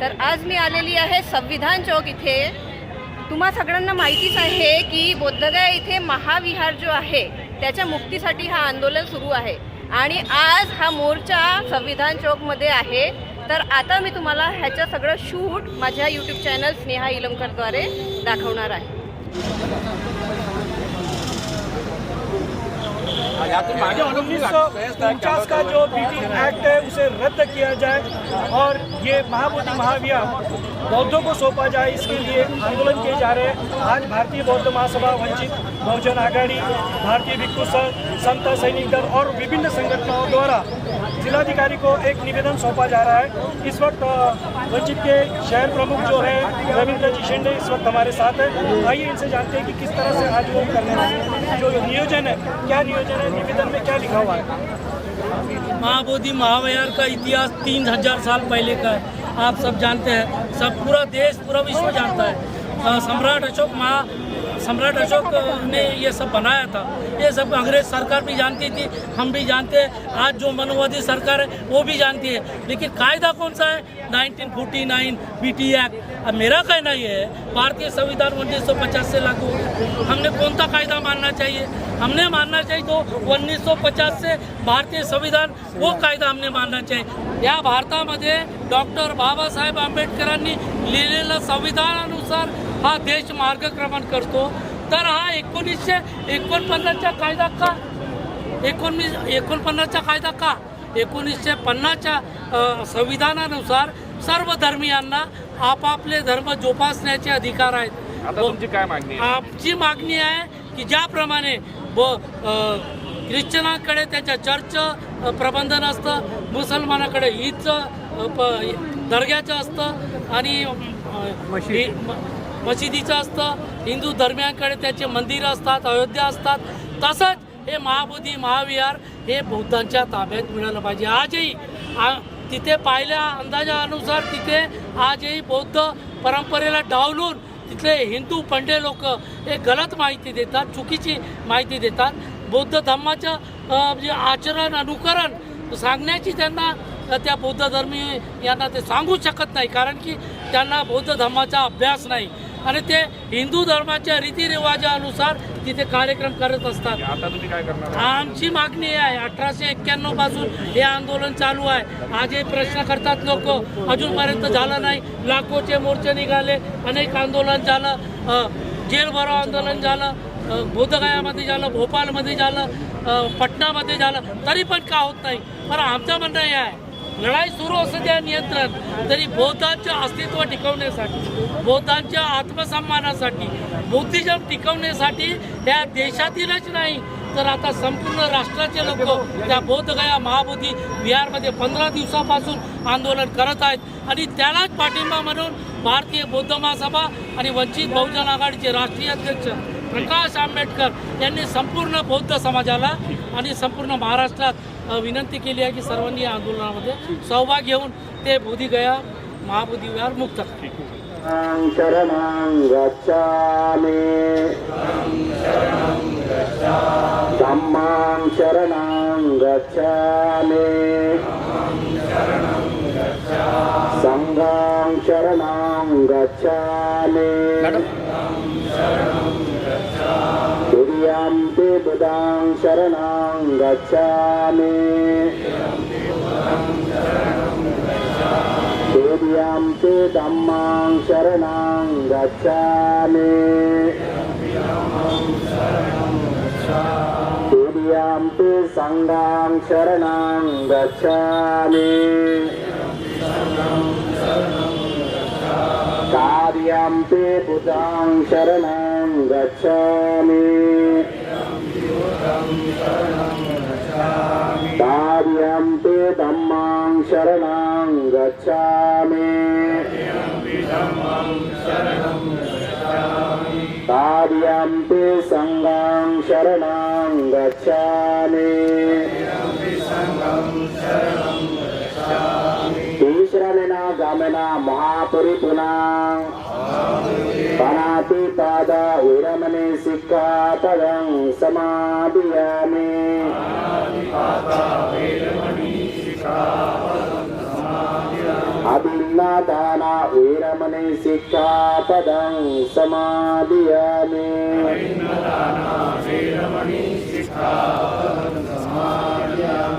तर आज मी आलेली आहे संविधान चौक इथे. तुम्हा सगळ्यांना माहितीच आहे की बोद्धगया इथे महाविहार जो आहे त्याच्या मुक्तीसाठी हा आंदोलन सुरू आहे. आणि आज हा मोर्चा संविधान चौकमध्ये आहे. तर आता मी तुम्हाला ह्याचं सगळं शूट माझ्या यूट्यूब चॅनल स्नेहा इलमकरद्वारे दाखवणार आहे. उन्नीस सौ उनचास का जो बीटी एक्ट है, उसे रद्द किया जाए और ये महाबोधि महाविया बौद्धों को सौंपा जाए, इसके लिए आंदोलन किए जा रहे हैं। आज भारतीय बौद्ध महासभा वंचित बहुजन आघाड़ी, भारतीय भिक्षु संघ संता सैनिक दल और विभिन्न संगठनों द्वारा जिलाधिकारी को एक निवेदन सौंपा जा रहा है। इस वक्त वंचित के शहर प्रमुख जो है, रविंद्र जी शिंदे इस वक्त हमारे साथ है। आइए इनसे जानते हैं कि किस तरह से आज वो करने वाले जो नियोजन है, क्या नियोजन है, निवेदन में क्या लिखा हुआ है? महाबोधि महाविहार का इतिहास तीन हज़ार साल पहले का है। आप सब जानते हैं, सब पूरा देश, पूरा विश्व जानता है। सम्राट अशोक महा सम्राट अशोक ने ये सब बनाया था। ये सब अंग्रेज सरकार भी जानती थी हम भी जानते हैं। आज जो मनोवादी सरकार है वो भी जानती है। लेकिन कायदा कौन सा है? 1949 बीटी एक्ट अब मेरा कहना ये है भारतीय संविधान उन्नीस सौ पचास से लागू हो। हमने कौन सा कायदा मानना चाहिए? हमने मानना चाहिए तो 1950 से भारतीय संविधान वो कायदा हमने मानना चाहिए। या भारतामध्ये डॉक्टर बाबासाहेब आंबेडकरांनी लिहिलेलं संविधानानुसार हा देश मार्गक्रमण करतो. तर हा एकोणीसशे एकोणपन्नासचा कायदा का? एकोणवीस एकोणपन्नासचा कायदा का? एकोणीसशे पन्नासच्या संविधानानुसार सर्व धर्मियांना आपापले धर्म जोपासण्याचे अधिकार आहेत. तुमची काय मागणी आमची मागणी आहे की ज्याप्रमाणे व अ, ख्रिश्चनाकडे त्याच्या चर्च प्रबंधन असतं मुसलमानाकडे ईदचं दर्ग्याचं असतं आणि मशिदीचं असतं हिंदू धर्मियांकडे त्याचे मंदिरं असतात अयोध्या असतात. तसंच हे महाबोधी महाविहार हे बौद्धांच्या ताब्यात मिळालं पाहिजे. आजही आ- तिथे पाहिल्या अंदाजानुसार तिथे आजही बौद्ध परंपरेला डावलून तिथले हिंदू पंडे लोक हे गलत माहिती देतात चुकीची माहिती देतात. बौद्ध धर्माचं म्हणजे आचरण अनुकरण सांगण्याची त्यांना त्या बौद्ध धर्मी यांना ते सांगू शकत नाही कारण की त्यांना बौद्ध धर्माचा अभ्यास नाही. आणि ते हिंदू धर्माच्या रीतिरिवाजानुसार तिथे कार्यक्रम करत असतात. आता तुम्ही काय करणार आमची मागणी आहे अठराशे एक्क्याण्णवपासून हे आंदोलन चालू आहे. आज हे प्रश्न करतात लोक अजूनपर्यंत झालं नाही. लाखोचे मोर्चे निघाले अनेक आंदोलन झालं जेल भरो आंदोलन झालं बोधगयामध्ये झालं भोपाळमध्ये झालं अ, पटनामध्ये झालं. तरी पण का होत नाही? पण आमचं म्हणणं हे आहे लढाई सुरू असू द्या नियंत्रण तरी बौद्धांचे अस्तित्व टिकवण्यासाठी बौद्धांच्या आत्मसन्मानासाठी बुद्धिजम टिकवण्यासाठी या देशातीलच नाही तर आता संपूर्ण राष्ट्राचे लोक त्या बोधगया महाबोधी बिहारमध्ये पंधरा दिवसापासून आंदोलन करत आहेत. आणि त्यालाच पाठिंबा म्हणून भारतीय बौद्ध महासभा आणि वंचित बहुजन आघाडीचे राष्ट्रीय अध्यक्ष प्रकाश आंबेडकर यांनी संपूर्ण बौद्ध समाजाला आणि संपूर्ण महाराष्ट्रात विनंती केली आहे की सर्वांनी या आंदोलनामध्ये सहभाग घेऊन ते बोधीगया महाबोधी विहार मुक्त. शरणं गच्छामि धम्मां शरणं गच्छामि। सङ्घां शरणं गच्छामि तुर्यां ते बुधां शरणं गच्छामि तुर्यां ते धम्मां शरणं गच्छामि। तुर्यां ते सङ्गां शरणं गच्छामि। कार्यं ते बुधां शरणं गच्छामि। कार्यं ते धम्मां शरणं गच्छामि। कार्यं ते सङ्गां शरणं गच्छामि। ईश्वरनेना गामेना महापरिपुना पनाति पाद పనాతి పాద ఉరమణి సిక్ఖాపదం సమాధియామి అభిన్నదాన ఉరమణి సిక్ఖాపదం సమాధియామి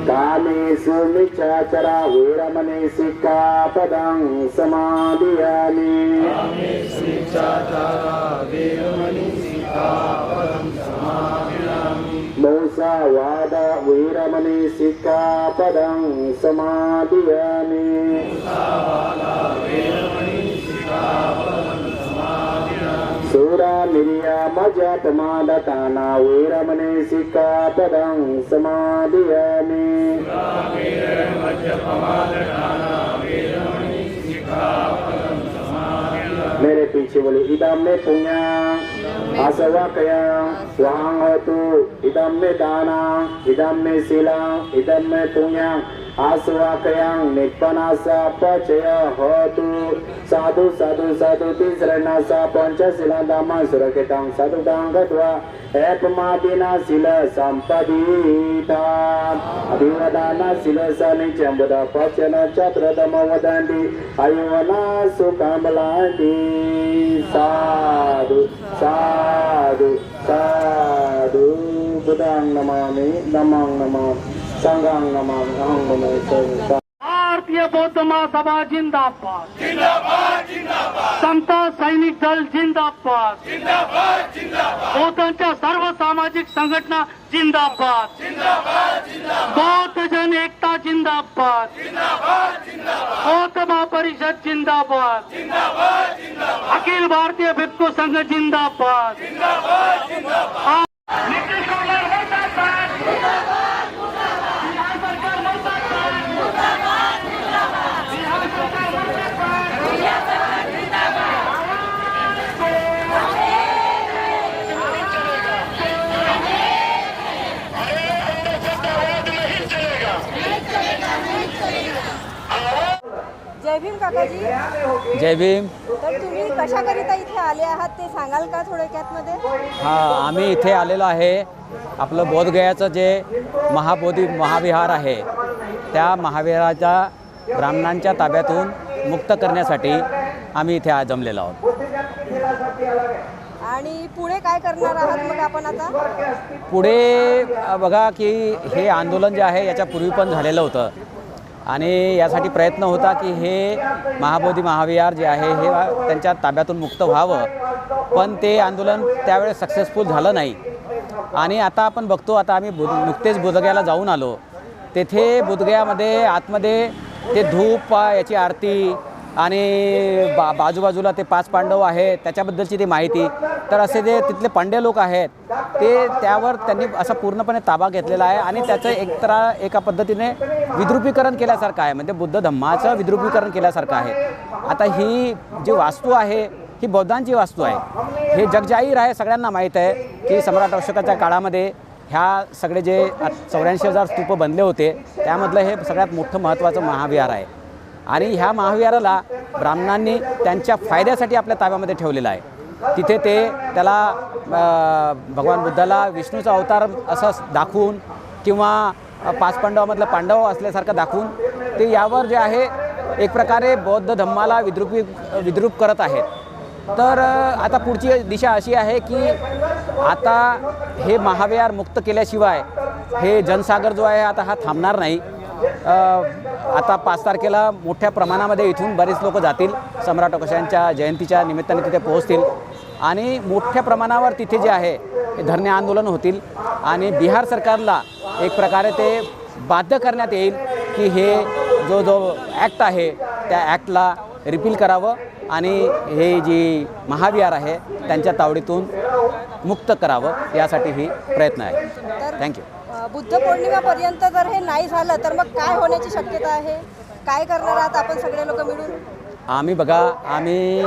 కామేషు మిచాచర ఉరమణి సిక్ఖాపదం సమాధియామి మోసావాద వీరమణి శిఖాపదం సమాధియామి. సూరా నిర్యామజ ప్రమాదకానా వీరమణి శిఖాపదం సమాధియామి. इदम में पुण्या। आसवा कया। वहां हो तू इदम में दाना। इदम में शिला इदम में पुण्या आसवा कया निपनासा पचय हो तू साधु साधु साधु तिसरणासा पंचशिला दामा सुरक्षितां साधुतां गत्वा एकमादिना शिल संपदीता अभिवदाना शिल सनिचंबुद पचन चत्रदम वदन्ति अयोना सुकमलाति साधु साधु साधु बुधां नमामि नमं नमामि भारतीय बौद्ध महासभा जिंदाबाद। समता सैनिक दल जिंदाबाद। बौद्धांच्या सर्व सामाजिक संघटना जिंदाबाद। बौद्ध जन एकता जिंदाबाद। बौद्ध महापरिषद जिंदाबाद। अखिल भारतीय भिक्खू संघ जिंदाबाद नितीश कुमार मुर्दाबाद. बिहार सरकार मुर्दाबाद. जय भीम काकाजी जय भीम. तर तुम्ही कशाकरिता इथे आले आहात ते सांगाल का थोडक्यात मध्ये हा आम्ही इथे आलेलो आहे. आपलं बोधगयाचं जे महाबोधी महाविहार आहे त्या महाविहाराच्या ब्राह्मणांच्या ताब्यातून मुक्त करण्यासाठी आम्ही इथे जमलेलो आहोत. आणि पुढे काय करणार आहात मग आपण आता? पुढे बघा की हे आंदोलन जे आहे याच्या पूर्वी पण झालेलं होतं. आणि यासाठी प्रयत्न होता की हे महाबोधी महाविहार जे आहे हे त्यांच्या ताब्यातून मुक्त व्हावं. पण ते आंदोलन त्यावेळेस सक्सेसफुल झालं नाही. आणि आता आपण बघतो आता आम्ही बुद नुकतेच बुधगयाला जाऊन आलो. तेथे बुधगयामध्ये आतमध्ये ते धूप याची आरती आणि बा बाजूबाजूला ते पाच पांडव आहेत त्याच्याबद्दलची ती माहिती. तर असे जे तिथले पांडे लोक आहेत ते त्यावर त्यांनी असा पूर्णपणे ताबा घेतलेला आहे आणि त्याचं एकतरा एका पद्धतीने विद्रुपीकरण केल्यासारखं आहे. म्हणजे बुद्ध धम्माचं विद्रुपीकरण केल्यासारखं आहे. आता ही जी वास्तू आहे ही बौद्धांची वास्तू आहे. हे जगजाहीर आहे सगळ्यांना माहीत आहे की सम्राट अशोकाच्या काळामध्ये ह्या सगळे जे चौऱ्याऐंशी हजार स्तूप बनले होते त्यामधलं हे सगळ्यात मोठं महत्त्वाचं महाविहार आहे. आणि ह्या महाविहाराला ब्राह्मणांनी त्यांच्या फायद्यासाठी आपल्या ताब्यामध्ये ठेवलेलं आहे. तिथे ते त्याला भगवान बुद्धाला विष्णूचा अवतार असं दाखवून किंवा पाच पांडवामधलं पांडव असल्यासारखं दाखवून ते यावर जे आहे एक प्रकारे बौद्ध धम्माला विद्रुपी विद्रूप करत आहेत. तर आता पुढची दिशा अशी आहे की आता हे महाविहार मुक्त केल्याशिवाय हे जनसागर जो आहे आता हा थांबणार नाही. आता पाच तारखेला मोठ्या प्रमाणामध्ये इथून बरेच लोक जातील. सम्राट अकोशांच्या जयंतीच्या निमित्ताने तिथे पोहोचतील. आणि मोठ्या प्रमाणावर तिथे जे आहे हे धरणे आंदोलन होतील. आणि बिहार सरकारला एक प्रकारे ते बाध्य करण्यात येईल की हे जो जो ॲक्ट आहे त्या ॲक्टला रिपील करावं आणि हे जी महाविहार आहे त्यांच्या तावडीतून मुक्त करावं यासाठी ही प्रयत्न आहे. थँक्यू बुद्ध पौर्णिमेपर्यंत जर हे नाही झालं तर मग काय होण्याची शक्यता आहे? काय करणार आहात आपण सगळे लोक मिळून? आम्ही बघा आम्ही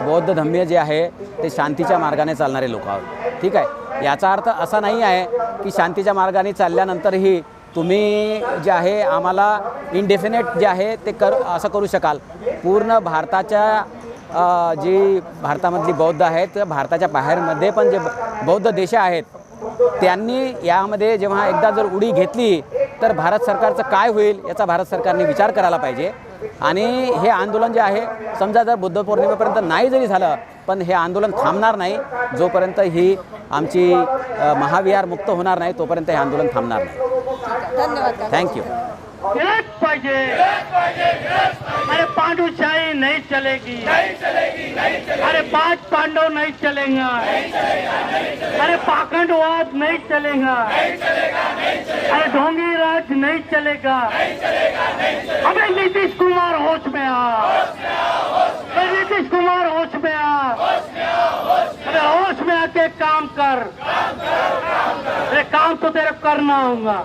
बौद्ध धम्य जे आहे ते शांतीच्या मार्गाने चालणारे लोक आहोत. ठीक आहे? याचा अर्थ असा नाही आहे की शांतीच्या मार्गाने चालल्यानंतरही तुम्ही जे आहे आम्हाला इनडेफिनेट जे आहे ते कर असं करू शकाल. पूर्ण भारताच्या जी भारतामधली बौद्ध आहेत भारताच्या बाहेरमध्ये पण जे बौद्ध देश आहेत त्यांनी यामध्ये जेव्हा एकदा जर उडी घेतली तर भारत सरकारचं काय होईल याचा भारत सरकारने विचार करायला पाहिजे. आणि हे आंदोलन जे आहे समजा जर बुद्ध पौर्णिमेपर्यंत नाही जरी झालं पण हे आंदोलन थांबणार नाही. जोपर्यंत ही आमची महाविहार मुक्त होणार नाही तोपर्यंत हे आंदोलन थांबणार नाही. थँक्यू एक पाहिजे. अरे पांडुशाही नहीं चलेगी। अरे पांच पांडव नहीं चलेगा। अरे पाखंडवाद नहीं चलेगा। अरे ढोंगी राज नहीं चलेगा। अबे नीतीश कुमार होश में आ। अरे नीतीश कुमार होश में आ। अरे होश में आके काम कर। अरे काम तो तेरे करना होगा।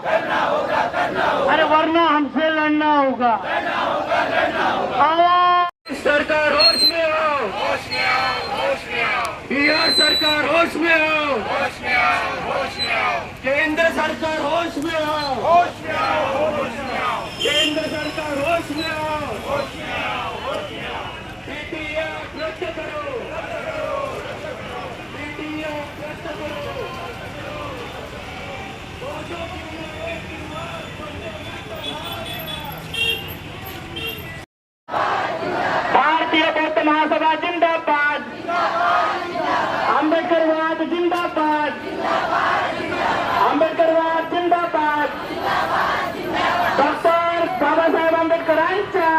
अरे वरना हमसे लड़ना होगा। आवाज सरकार होश में आओ बिहार सरकार होश में आओ केंद्र सरकार होश में आओ केंद्र सरकार होश में आओ PTF रद्द करो PTF रद्द करो भारतीय बौद्ध महासभा जिंदाबाद आंबेडकरवाद जिंदाबाद आंबेडकरवाद जिंदाबाद डॉक्टर बाबासाहेब आंबेडकरांच्या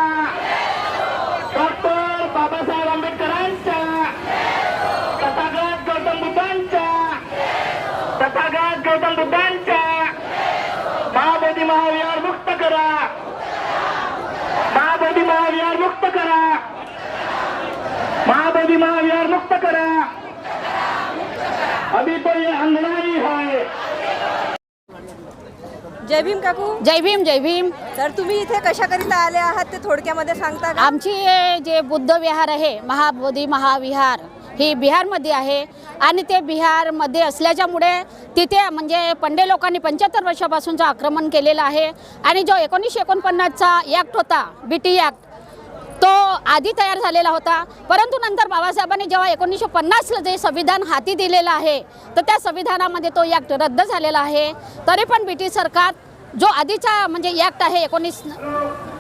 डॉक्टर बाबासाहेब आंबेडकरांच्या तथागत गौतम बुद्धांच्या तथागत गौतम बुद्धांच्या महाबोधी महाविहार मुक्त करा महाबोधी महाविहार मुक्त करा महाबोधी महाविहार मुक्त करा. अभी तो ये अंगना ही. है जय भीम काकू. जय भीम जय भीम. तर तुम्ही इथे कशाकरिता आले आहात ते थोडक्यामध्ये सांगता का? आमची हे जे बुद्ध विहार आहे महाबोधी महाविहार ही बिहारमध्ये आहे. आणि ते बिहारमध्ये असल्याच्यामुळे तिथे म्हणजे पंडे लोकांनी पंच्याहत्तर वर्षापासूनचं आक्रमण केलेलं आहे. आणि जो एकोणीसशे एकोणपन्नासचा ॲक्ट होता बी टी ॲक्ट तो आधी तयार झालेला होता. परंतु नंतर बाबासाहेबांनी जेव्हा एकोणीसशे पन्नासला जे संविधान हाती दिलेलं आहे तर त्या संविधानामध्ये तो ॲक्ट रद्द झालेला आहे. तरी पण ब्रिटिश सरकार जो आधीचा म्हणजे ॲक्ट आहे एकोणीस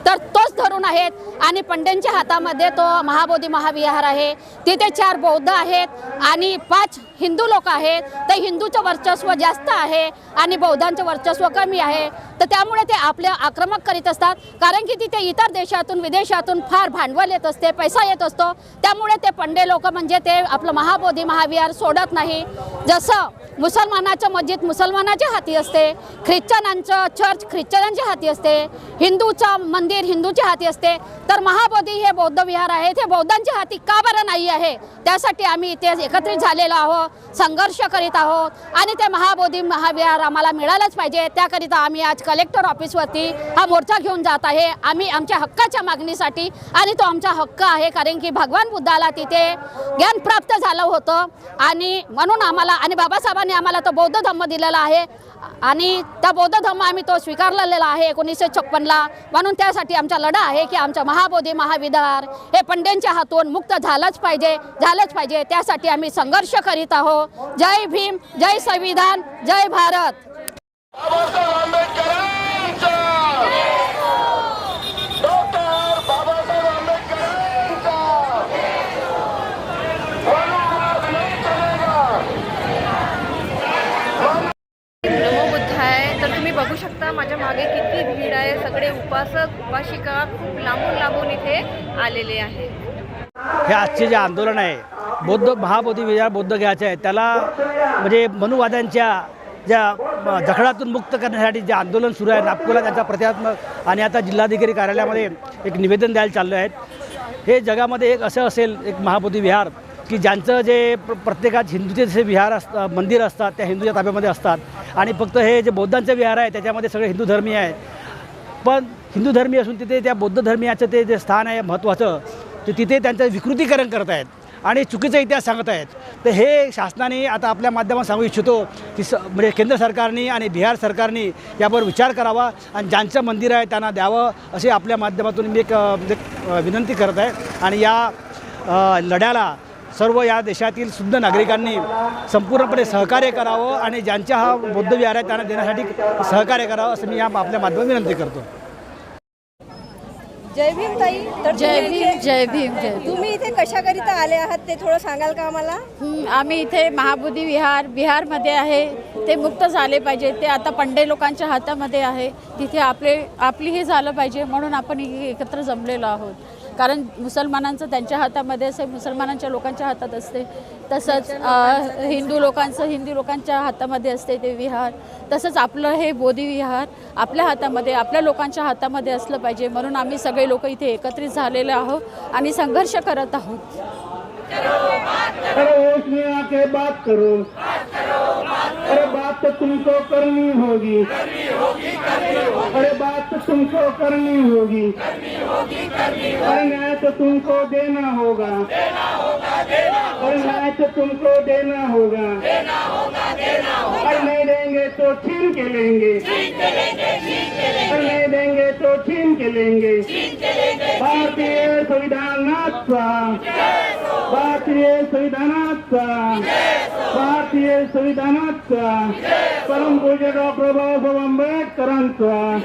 तर तोच धरून आहेत. आणि पंड्यांच्या हातामध्ये तो महाबोधी महाविहार आहे. तिथे चार बौद्ध आहेत आणि पाच हिंदू लोक आहेत. तर हिंदूचं वर्चस्व जास्त आहे आणि बौद्धांचं वर्चस्व कमी आहे. तर त्यामुळे ते आपले आक्रमक करीत असतात. कारण की तिथे इतर देशातून विदेशातून फार भांडवल येत असते पैसा येत असतो. त्यामुळे ते पंडे लोक म्हणजे ते आपलं महाबोधी महाविहार सोडत नाही. जसं मुसलमानाचं मस्जिद मुसलमानाच्या हाती असते ख्रिश्चनांचं चर्च ख्रिश्चनांच्या हाती असते हिंदूचं मंदिर हिंदूच्या हाती असते तर महाबोधी हे बौद्ध विहार आहे ते बौद्धांच्या हाती का बरं नाही आहे? त्यासाठी आम्ही इथे एकत्रित झालेलो आहोत संघर्ष करीत आहोत आणि ते महाबोधी महाविहार आम्हाला मिळालंच पाहिजे. त्याकरिता आम्ही आज कलेक्टर ऑफिसवरती हा मोर्चा घेऊन जात आहे. आम्ही आमच्या हक्काच्या मागणीसाठी आणि तो आमचा हक्क आहे कारण की भगवान बुद्धाला तिथे ज्ञान प्राप्त झालं होतं. आणि म्हणून आम्हाला आणि बाबासाहेबांनी आम्हाला तो बौद्ध धम्म दिलेला आहे. आणि त्या बौद्ध धम्म आम्ही तो स्वीकारलेला आहे एकोणीसशे छप्पनला. म्हणून त्यासाठी आमचा लढा आहे की आमचा महाबोधी महाविद्यार हे पंड्यांच्या हातून मुक्त झालंच पाहिजे झालंच पाहिजे. त्यासाठी आम्ही संघर्ष करीत आहोत. जय भीम जय संविधान जय भारत बाबासाहेब आंबेडकरांचा डॉक्टर बाबासाहेब आंबेडकरांचा वनवाद नहीं चलेगा नमो बुद्ध आहे तर तुम्ही बघा माझ्या मागे किती भीड आहे सगळे उपासक उपासिका खूप लांबून लांबून इथे आलेले आहे हे आजचे जे आंदोलन आहे बौद्ध महाबोधी विहार बौद्ध घ्यायचे आहे त्याला म्हणजे मनुवाद्यांच्या ज्या जखडातून मुक्त करण्यासाठी जे आंदोलन सुरू आहे नागपूरला त्याचा प्रतिकात्मक आणि आता जिल्हाधिकारी कार्यालयामध्ये एक निवेदन द्यायला चाललं आहेत हे जगामध्ये एक असं असेल एक महाबोधी विहार की ज्यांचं जे प्र प्रत्येकात हिंदूचे जसे विहार असतात मंदिर असतात त्या हिंदूच्या ताब्यामध्ये असतात. आणि फक्त हे जे बौद्धांचं विहार आहे त्याच्यामध्ये सगळे हिंदू धर्मीय आहेत. पण हिंदू धर्मीय असून तिथे त्या बौद्ध धर्मीयाचं ते जे स्थान आहे महत्त्वाचं ते तिथे त्यांचं विकृतीकरण करत आहेत आणि चुकीचा इतिहास सांगत आहेत. तर हे शासनाने आता आपल्या माध्यमात सांगू इच्छितो की स म्हणजे केंद्र सरकारने आणि बिहार सरकारने यावर विचार करावा आणि ज्यांचं मंदिर आहे त्यांना द्यावं असे आपल्या माध्यमातून मी एक म्हणजे, विनंती करत आहे. आणि या लढ्याला सर्व या देशातील शुद्ध नागरिकांनी संपूर्णपणे सहकार्य करावं आणि ज्यांच्या हा बौद्ध विहार आहे त्यांना देण्यासाठी सहकार्य करावं असं मी या आपल्या माध्यमातून विनंती करतो. जय भीम ताई तर जय तुम्ही भीम इथे- जय भीम जय भीम. तुम्ही इथे कशाकरिता आले आहात ते थोडं सांगाल का आम्हाला? हं, आम्ही इथे महाबोधी विहार बिहारमध्ये आहे. ते मुक्त झाले पाहिजे. ते आता पंडे लोकांच्या हातामध्ये आहे. तिथे आपले आपली हे झालं पाहिजे म्हणून आपण एकत्र जमलेलो आहोत. कारण मुसलमानांचं त्यांच्या हातामध्ये असे मुसलमानांच्या लोकांच्या हातात असते. तसंच हिंदू लोकांचं हिंदू लोकांच्या हातामध्ये असते ते विहार. तसंच आपलं हे बोधी विहार आपल्या हातामध्ये आपल्या लोकांच्या हातामध्ये असलं पाहिजे. म्हणून आम्ही सगळे लोक इथे एकत्रित झालेले आहोत आणि संघर्ष करत आहोत. अरे बात तुमको करनी होगी। अरे बात तो तुमको करनी होगी। अरे न्याय तो तुमको देना होगा। अरे न्याय तो तुमको देना होगा। अरे नहीं देंगे तो छीन के लेंगे। अरे नहीं देंगे तो छीन के लेंगे। भारतीय संविधानाचा भारतीय संविधानाचा भारतीय संविधानाचा परमपूज्य डॉक्टर बाबासाहेब आंबेडकरांचा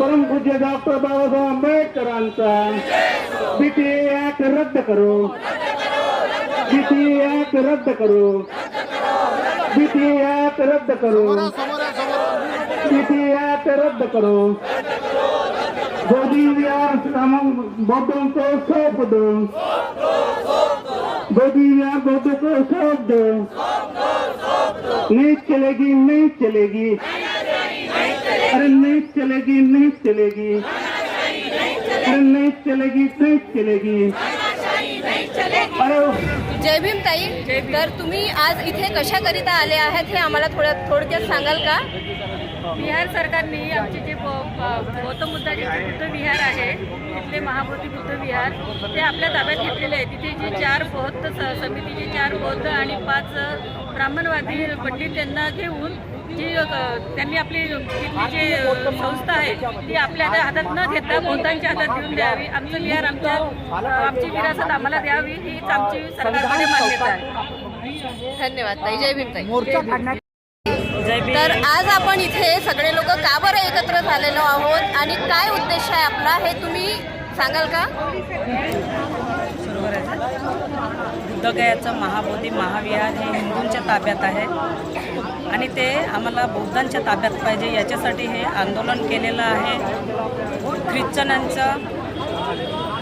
परमपूज्य डॉक्टर बाबासाहेब आंबेडकरांचा बीटीए ऍक्ट रद्द करू. बीटीए ऍक्ट रद्द करू. बीटीए ऍक्ट रद्द करू. बीटीए ऍक्ट रद्द करू. गोदी विहार बौद्धों को सौंप दो. गोदी विहार बौद्धों को सौंप दो. नहीं चलेगी नहीं चलेगी। अरे नहीं चलेगी नहीं चलेगी। अरे नहीं चलेगी नहीं चलेगी। जय भीम ताई तर तुम्ही आज इथे कशाकरिता आले आहेत हे आम्हाला थोड्या थोडक्यात सांगाल का? बिहार सरकारने आमचे जे गौतम बुद्धाचे जे बुद्ध विहार आहे तिथले महाबोधी बुद्ध विहार ते आपल्या ताब्यात घेतलेले आहे तिथे जे चार बौद्ध स- समितीचे चार बौद्ध आणि पाच ब्राह्मणवादी पंडित त्यांना घेऊन जी त्यांनी आपली तिथली जी संस्था आहे ती आपल्या हातात हातात न घेता बौद्धांच्या हातात देऊन द्यावी. आमचं विहार आमच्या आमची विरासत आम्हाला द्यावी हीच आमची सरकारकडे मान्यता आहे. धन्यवाद ताई. जय भीम ताई तर आज आपण इथे सगळे लोक का बरं एकत्र झालेलो आहोत? आणि काय उद्देश आहे आपला? हे तुम्ही सांगाल का? बुद्धगयाचं महाबोधी महाविहार हे हिंदूंच्या ताब्यात आहे. आणि ते आम्हाला बौद्धांच्या ताब्यात पाहिजे. याच्यासाठी हे आंदोलन केलेलं आहे. ख्रिश्चनांचं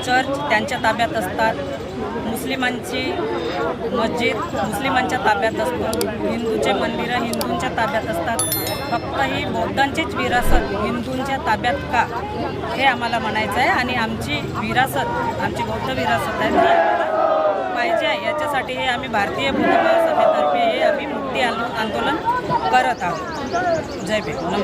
चर्च त्यांच्या ताब्यात असतात. मुस्लिमांची मस्जिद मुस्लिमांच्या ताब्यात असतो. हिंदूचे मंदिरं हिंदूंच्या ताब्यात असतात. फक्त ही बौद्धांचीच विरासत हिंदूंच्या ताब्यात का? हे आम्हाला म्हणायचं आहे. आणि आमची विरासत आमची बौद्ध विरासत आहे. ती पाहिजे आहे. याच्यासाठी हे आम्ही भारतीय बुद्ध महासभेतर्फे हे आम्ही मुक्ती आंदोलन करत आहोत. जय भीम.